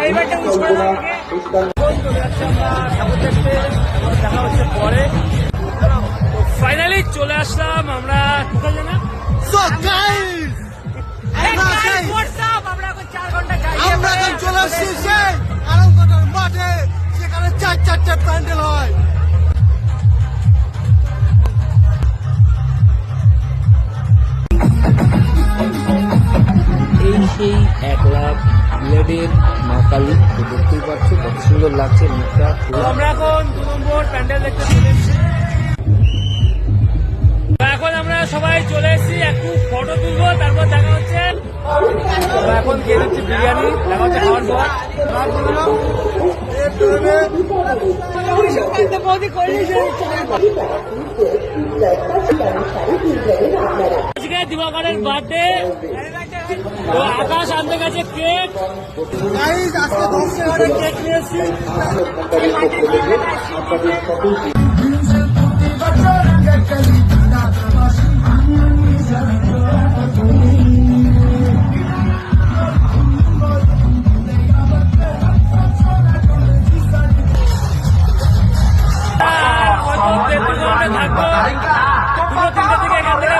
এইবারটা wish দেখা হচ্ছে পরে ফাইনালি চলে আসলাম আমরা কোথায় জানা? আমরা এখন চলে আসছি সেই আরামবাগান মাঠে সেখানে চার চারটে প্যান্ডেল হয়। এই সেই এক কালী তো দেখতেই পাচ্ছ কত সুন্দর লাগছে মুখটা। আমরা এখন দু নম্বর প্যান্ডেল দেখতে চলে এখন আমরা সবাই চলে এসেছি একটু ফটো তুলবো তারপর দেখা হচ্ছে। এখন খেয়ে দিচ্ছি বিরিয়ানি দেখা হচ্ছে খাওয়ার পর আজকে দিবাকরের বার্থডে। তো আকাশ আনতে গেছে কেক। আজকে দশ টাকা কেক নিয়েছি। ঘণ্টা থাকব। দুটো তিনটে থেকে এখান থেকে